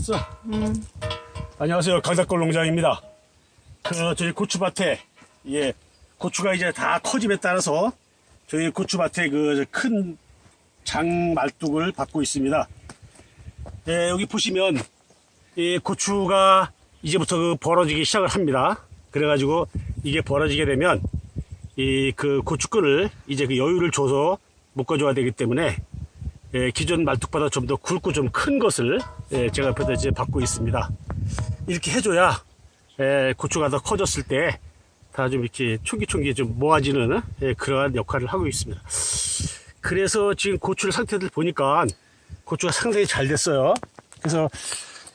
써. 안녕하세요. 강닭골 농장입니다. 그, 저희 고추밭에, 예, 고추가 이제 다 커짐에 따라서 저희 고추밭에 그 큰 장말뚝을 받고 있습니다. 예, 여기 보시면, 이 고추가 이제부터 그 벌어지기 시작을 합니다. 그래가지고 이게 벌어지게 되면 이 그 고추끈을 이제 그 여유를 줘서 묶어줘야 되기 때문에 예, 기존 말뚝보다 좀 더 굵고 좀 큰 것을 예, 제가 옆에다 이제 받고 있습니다. 이렇게 해줘야 예, 고추가 더 커졌을 때 다 좀 이렇게 총기총기 좀 모아지는 예, 그러한 역할을 하고 있습니다. 그래서 지금 고추를 상태들 보니까 고추가 상당히 잘 됐어요. 그래서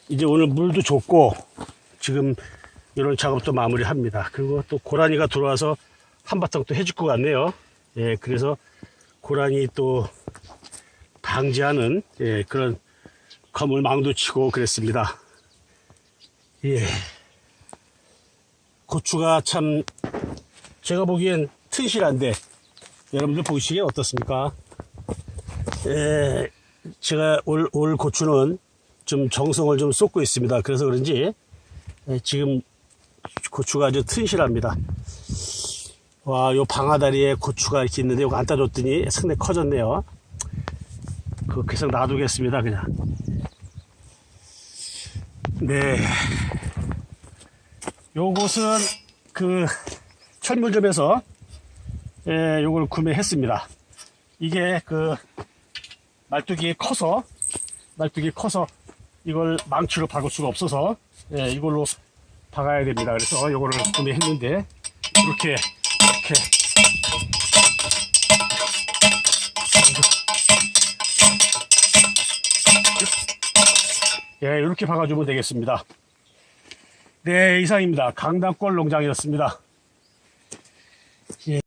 이제 오늘 물도 줬고 지금 이런 작업도 마무리합니다. 그리고 또 고라니가 들어와서 한바탕 또 해줄 것 같네요. 예, 그래서 고라니 또 방지하는 예, 그런 거물망도 치고 그랬습니다. 예. 고추가 참 제가 보기엔 튼실한데 여러분들 보시기에 어떻습니까? 예, 제가 올, 올 고추는 좀 정성을 좀 쏟고 있습니다. 그래서 그런지 예, 지금 고추가 아주 튼실합니다. 와, 요 방아다리에 고추가 이렇게 있는데 이거 안 따줬더니 상당히 커졌네요. 그 계속 놔두겠습니다, 그냥. 네. 요것은 그 철물점에서 예, 요걸 구매했습니다. 이게 그 말뚝이 커서 말뚝이 커서 이걸 망치로 박을 수가 없어서 예, 이걸로 박아야 됩니다. 그래서 요거를 구매했는데 이렇게 이렇게 예, 이렇게 박아주면 되겠습니다. 네, 이상입니다. 강남골 농장이었습니다.